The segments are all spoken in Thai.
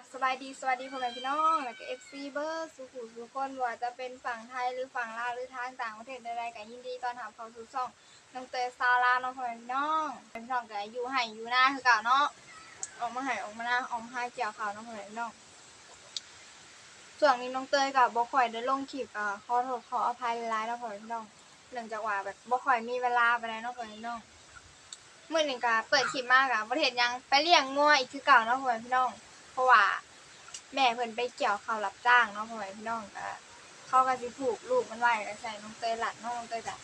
บสบายดีสวัสดีพ่อแม่พี่น้องแล้วก็เอฟซีเบอร์สุขุมทุกคนว่าจะเป็นฝั่งไทยหรือฝั่งลาวหรือทางต่างประเทศใดๆก็ยินดีตอนรับเขาสู่ช่องน้องเตยซาลาน้องพ่อแม่พี่น้องเป็นน้องก็อยู่ให้อยู่หน้าคือเก่าเนาะออกมาให้ออกมาหน้าออกมาให้เกี่ยวข่าวน้องพ่อแม่พี่น้องส่วนนี้น้องเตยกับบ่ค่อยได้ลงคลิปอะขอโทษขออภัยหลายๆน้องพ่อแม่พี่น้องเนื่องจากว่าแบบบ่ค่อยมีเวลาไปแล้วน้องพ่อแม่พี่น้องเมื่อหนึ่งก็เปิดคลิปมากอะประเทศยังไปเลี้ยงงัวอีกคือเก่าเนาะพ่อแม่พี่น้อง เพราะว่า แม่เพิ่นไปเกี่ยวข้าวรับจ้างเนาะพ่อแม่พี่น้องก็เขาก็สิผูกลูกมันไว้แล้วใส่น้องเตยหลัดน้องเตยจ้ะ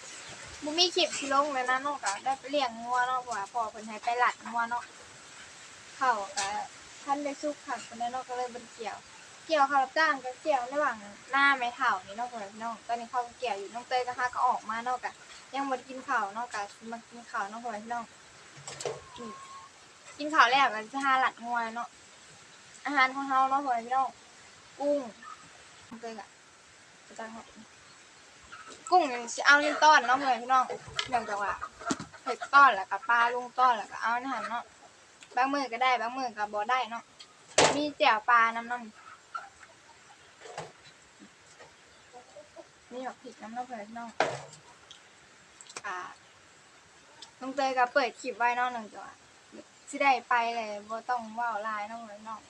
บ่มีคลิปสิลงเลยนะน้องก็ได้ไปเลี้ยงงัวเนาะเพราะว่าพ่อเพิ่นให้ไปหลัดงัวเนาะเขาก็ท่านได้สุกขักเพิ่นได้เนาะก็เลยบ่ได้เกี่ยว เกี่ยวข้าวรับจ้างก็เกี่ยวระหว่างหน้าไม้เฒ่านี่เนาะพ่อแม่พี่น้องตอนนี้เขาก็เกี่ยวอยู่น้องเตยก็หาก็ออกมาเนาะก็ยังบ่ได้กินข้าวเนาะก็มากินข้าวเนาะพ่อแม่พี่น้องนี่กินข้าวแล้วก็จะหาหลัดงัวเนาะ อาหารของเราเนาะพ่อแม่พี่น้องกุ้งเตยกะจะตั้งให้กุ้งนี่สิเอาลิ้นต้อนเนาะพ่อแม่พี่น้องเนื่องจากว่าเผ็ดต้อนแล้วก็ปลาลุงต้อนแล้วก็เอาอาหารเนาะบางมือก็ได้บางมือก็บ่ได้เนาะมีแจ่วปลาน้ำน้ำนี่แบบผิดน้ำเนาะพ่อแม่พี่น้องอ่าลุงเตยก็เปิดคลิปไว้เนาะหนึ่งจากว่าสิได้ไปเลยบ่ต้องว้าหลายนาะพ่อแม่พี่น้อง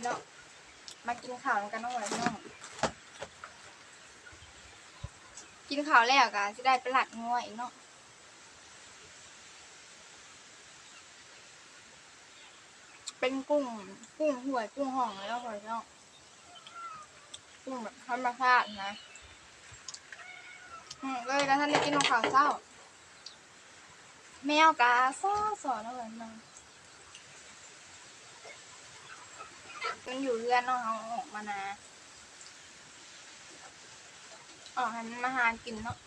เนาะมากินข้าวนำกันน้องหวยพี่น้อง กินข้าวแล้วก็จะได้ไปหลัดงัวอีกเนาะเป็นกุ้งกุ้งหวยกุ้งห่องเลยเนาะหวยพี่น้องกุ้งแบบธรรมชาตินะอืมเลยแล้วท่านได้กินข้าวเศร้า แมวกาซ้อสอนเอาไว้พี่น้อง มันอยู่เรือนเนาะเอาออกมานะออกห้มันมาหากินเนาะ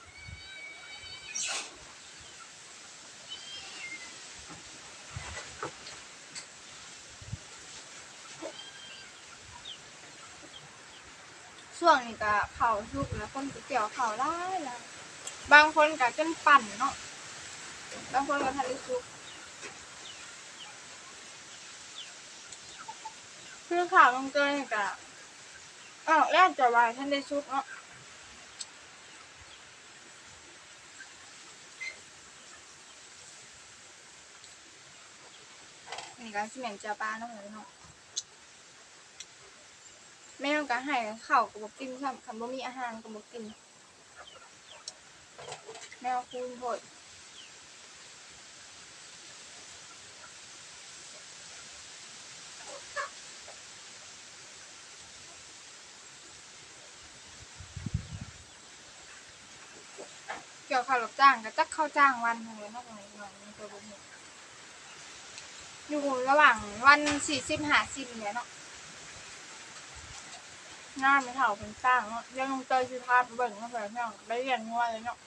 ช่วงนี้ก็เผาชุกแล้วคนก็เกี่ยวเผาได้แล้วบางคนก็จนปั่นเนาะบางคนก็ทันได้ชุก คือข่าวลงเกินกะอ้าวแรกจะวายท่านได้ชุดเนาะนี่ก็สิเหม็นเจ้าปลาเนาะเหมือนเนาะแม่ก็ให้ข้าวกับบกินค่ะคำว่ามีอาหารกับบกกินแมวคูณโหด เข้าวรับจ้างก็จักเข้าจ้างวันหนึ่งเลยเนาะตรงนี้หน่อยนึงตัวบุญอยู่ระหว่างวันสี่สิบห้าสิบเนี่ยเนาะงานไม่เท่าเป็นสร้างเนาะยังลงเตยสิพาไปเบิ่งเนาะเพื่อนเนาะได้เรียนงัวเลยเนาะ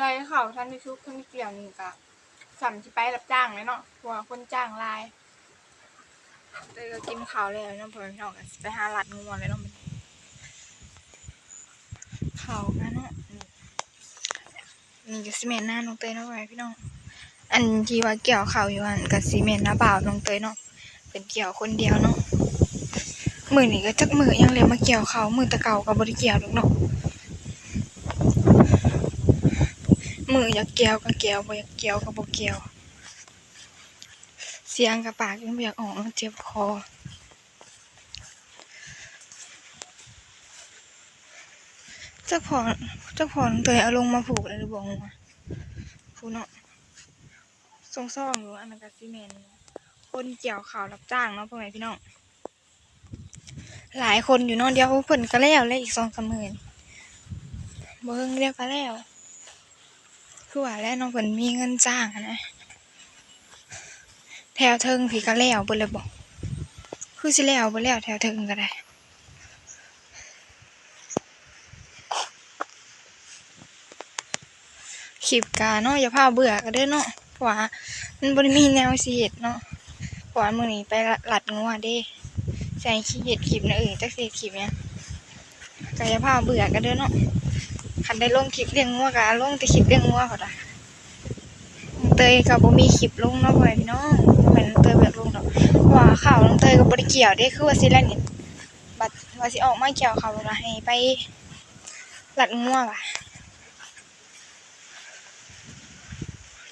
ใดเขาท่านที่ชุกท่านที่เกี่ยวนี่ก็สั่สิไปรับจ้างเลยเนาะเพราะว่าคนจ้างลายเลยก็กินข้าวแล้วเนาะพ่อพี่น้องก็สิไปหาหลัดงัวเลยเนาะมันข้าวกันเนาะนี่นี่ก็ซีเมนต์หน้าน้องเตยเนาะเพื่อพี่น้องอันที่ว่าเกี่ยวข้าวอยู่อันกับซีเมนต์หน้าบ่าวน้องเตยเนาะเป็นเกี่ยวคนเดียวเนาะมือนี่ก็จักมือยังเลยมาเกี่ยวข้าวมือตะเก่าก็บ่ได้เกี่ยวหรอกเนาะ มืออยากเกี่ยวก็เกี่ยวบ่อยากเกี่ยวก็บ่เกี่ยวเสียงกับปากยังบ่อยากออกเจ็บคอเจ้าของเจ้าของตัวเอาลงมาผูกเลยหรือบ่งผูเนาะทรงซ่องอยู่อันนั้นก็ซีเมนคนเกี่ยวข่าวรับจ้างเนาะพ่อแม่พี่น้องหลายคนอยู่นาะเดียวเพิ่นก็แล้วแล้วอีก2-3มื้อนี่นเบิ่งเดียวก็แล้ว คือว่าแล้วน้องเพิ่นมีเงินจ้างนะ แถวเทิงพี่ก็แล้วเบิดเลยบ่คือสิแล้วบ่แล้วแถวเทิงก็ได้คลิปกาเนาะอย่าพาเบื่อกันเด้อเนาะเพราะว่ามันบ่ได้มีแนวสิเฮ็ดเนาะเพราะว่ามื้อนี้ไปหลัดงัวเด้ใส่ขี้เฮ็ดคลิปนะเอ้ยจักสิเฮ็ดคลิปหยังก็อย่าพาเบื่อกันเด้อเนาะ นได้ลงคลิปเลี้ยงงัวก็ลงแต่คลิปเลี้ยงงัวพุ่นน่ะน้องเตยก็บ่มีคลิปลงเนาะพ่อพี่น้องบ่แม่นน้องเตยแบ่อยากลงดอกเพราะว่าข่าวน้องเตยก็บ่ได้เกี่ยวเด้คือว่าสิแล้วนี่บัดว่าสิออกมาเกี่ยวเขาวว่าให้ไปหลัดงัวว่ะ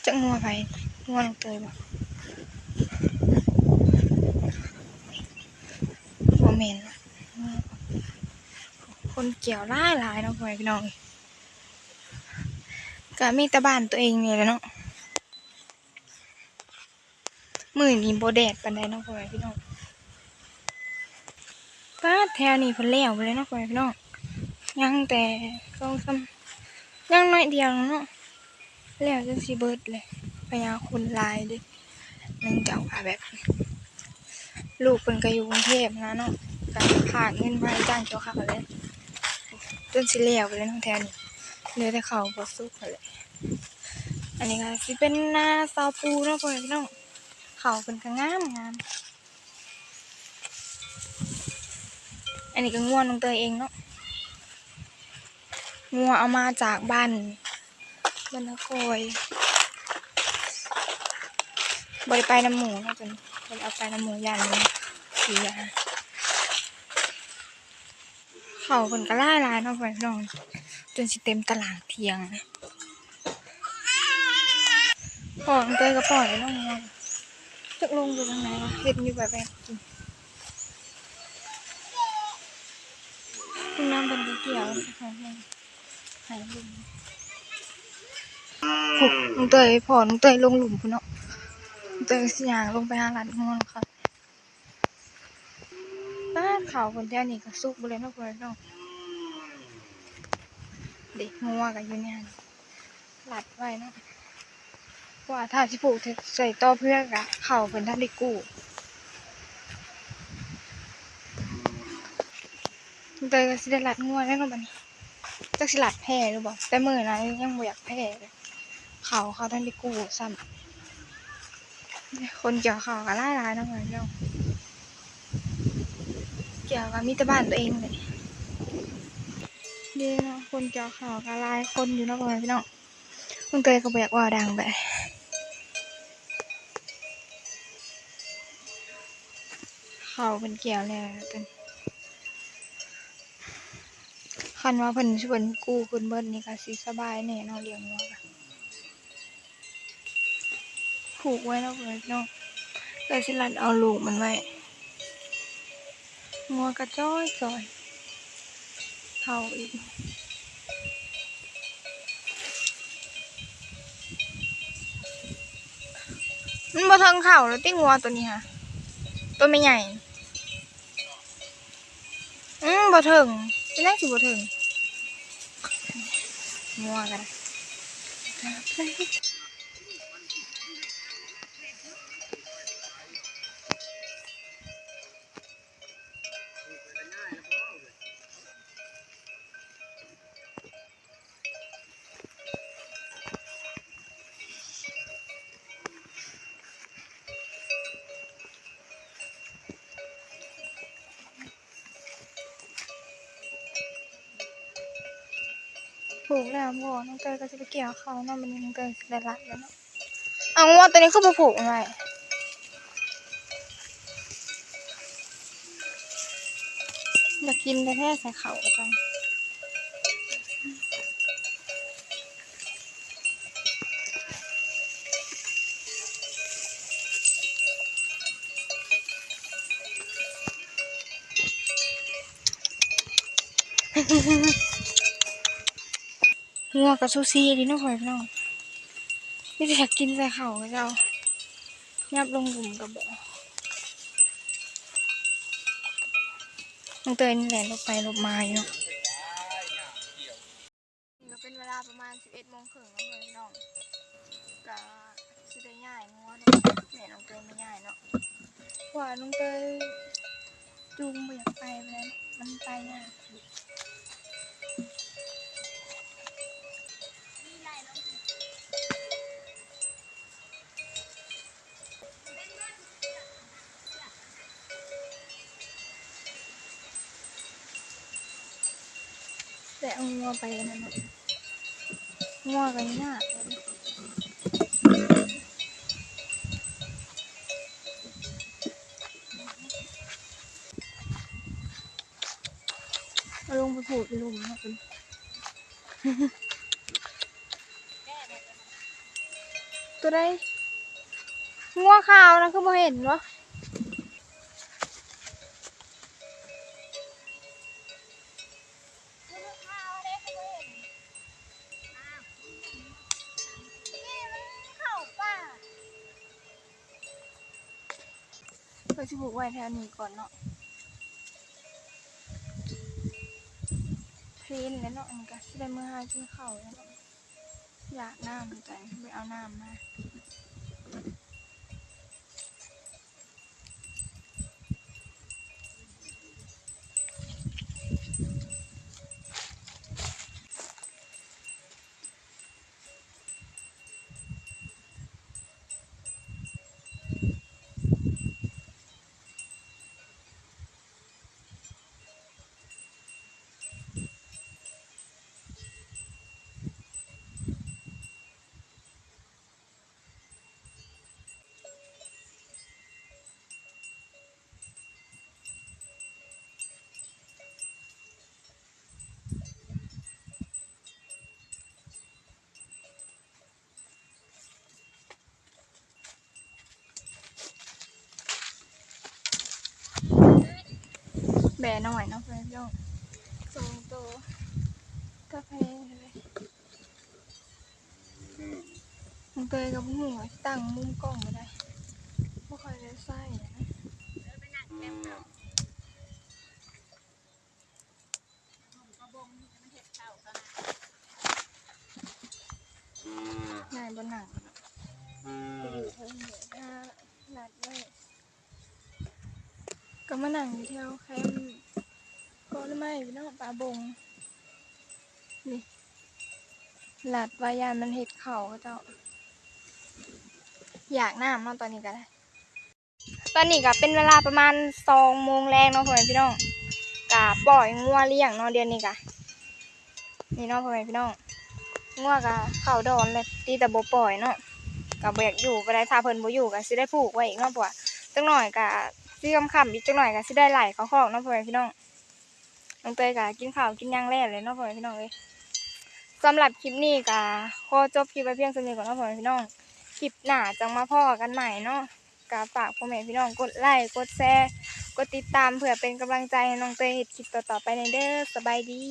จะงัวไปงัวลงเตยบ่บ่แม่นคนเกี่ยวหลายหลายเนาะพ่อแม่พี่น้อง ก็มีแต่บ้านตัวเองนี่แหละเนาะมือนี้บ่แดดปานใดเนาะพ่อแม่พี่น้องป้าดแถวนี้เพิ่นแล้วไปเลยเนาะพ่อแม่พี่น้องยังแต่สองสามยังน้อยเดียวเนาะแล้วจนสิเบิดเลยพยาคุณลายดิเนื่องจากว่าแบบ ลูกเพิ่นก็อยู่กรุงเทพนะเนาะก็ฝากเงินมาจ้างเกี่ยวข้าวเลยจนสิแล้วไปเลยทั้งแถวนี้ เลือแต่เขาวบ่สุกนั่นแหละอันนี้ก็สิเป็นนาซาปูเนาะพ่อพี่น้องเขาเพิ่นก็งามงามอันนี้ก็ง่วนลงเตยเองเนาะงัวเอามาจากบ้านบรรณคอยบริไปน้ำหมูเนาะจนบริเอาไปน้ำหมูยันเสียเขาคนก็ล่ลายเนาะพ่อน้อง จนสิเต็มตลาดเทียงนะปล่อยมันเตยก็ปล่อยเลยน้องงจักลงอยู่ทางไหนวะเห็ดอยู่แบบแบบกินคุณน้ำเป็นเกี่ยวหายลงหายลงพุกน้องเตยพอน้องเตยลงหลุมพุ่นเนาะน้องเตยสิย่างลงไปหาหลานง่วงค่ะบ้านเขาคนแถวนี้ก็สุกบ่เลยนาะเพิ่นเนาะ เด็กงัวก็อยู่เนี่ยหลัดไว้นะว่าถ้าสิปลูกใส่ต่อเพื่อกะเข่าเพิ่นทันได้กู้น้องเตยก็สิได้หลัดงัวแล้วเนาะบันจักสิหลัดแพ้หรือบ่แต่มื้อนั้นยังบ่อยากแพ้เลยเขาเขาท่านได้กู้ซ้ำคนเกี่ยวเขาก็หลายหลายนาะพ่อพี่น้องเกี่ยวกับมิตรบ้านตัวเองเลย เนาะคนเกี่ยวเขาก็หลายคนอยู่นาะพ่อพี่น้องคุณเตยก็บ่อยกว่าดังไปเขาเป็นเกี่ยวแล้วเป็นคันว่าเพิ่นชวนกู้ขึ้นเบิดนี่ก็สิสบายแน่เนาะเลี้ยงงัวก็ผูกไว้แล้วเลยเนาะแต่สิลัดเอาลูกมันไว้งัวกระจ้อยจอย เท่าอีกมันบ่เทิงเข่าแล้วติงัวตัวนี้ค่ะ ตัวไม่ใหญ่ อืมบ่เทิงเป็นแรกสิบ่เทิงงัวกัน ถูกแล้วพ่อน้องเตยก็จะไปเกี่ยวเขาเนาะมันน้องเตยได้รัดแล้วเนาะเอางัวตัวนี้คือบ่ผูกมันไว้อยากกินแต่แท้ใส่เขากัน งัวกับซูซี่ดีเนาะพ่อพี่น้องนี่จะอยากกินใส่เขาก็เจ้ายับลงหลุมกับบ่น้องเตยนี่แหละลบไปลบมาอยู่เนาะนี่ก็เป็นเวลาประมาณ 11โมงครึ่งแล้วพ่อพี่น้องก็สิได้ง่ายงัวเนาะแม่น้องเตยไม่ง่ายเนาะเพราะว่าน้องเตยจูงบ่อยากไปไปเลยมันไปยาก งัวไปนั่นน่ะงัวกันยากเอาลงไปผูกไปลุมนะคุณตัวได้งัวขาวนะคือบ่เห็นวะ เพื่อสิผูกไว้แถวนี้ก่อนเนาะพลีนแล้วเนาะมันก็สิได้เมื่อหากินข้าวแล้วเนาะอยากน้ำใจไปเอาน้ำมา แบะหน่อยเนาะเพื่อนพี่น้องสองตัวกาแฟเลยมึงเตยกับพวกมึงอะตั้งมุมกล้องไม่ได้ไม่ค่อยได้ใส่นะนายบนหนังไปอยู่เพิ่มเหนือถ้าหลัดเลยก็ มาหนังอยู่แถวแคมป์ก็ไม่พี่น้องปลาบง นี่หลัดวายานมันเห็ดเข่าเจ้า อยากน้ำเนาะตอนนี้ก็ได้ ตอนนี้ก็เป็นเวลาประมาณสองโมงแรงเนาะพ่อแม่พี่น้องกะปล่อยงัวเลี้ยงเนาะเดือนนี้กะนี่เนาะพ่อแม่พี่น้องงัวกะเข่าดอนเลยตีแต่บปล่อยเนาะกะบ่อยากอยู่บ่ได้ถ้าเพิ่นบ่อยู่กะสิได้ผูกไว้อีกเนาะเพราะว่าจังหน่อยกะ สิค่ำอีกจังหน่อยกะสิได้ไหลเขาคอกเนาะพ่อแม่พี่น้องน้องเตยกะกินข้าวกินหยังแล้วเลยเนาะพ่อแม่พี่น้องเอ้ยสำหรับคลิปนี้กะขอจบคลิปไว้เพียงเท่านี้ก่อนเนาะพ่อแม่พี่น้องคลิปหน้าจังมาพ่อกันใหม่เนาะกาฝากพ่อแม่พี่น้องกดไลค์กดแชร์กดติดตามเพื่อเป็นกำลังใจให้น้องเตยเห็ดคลิปต่อๆไปในเด้อสบายดี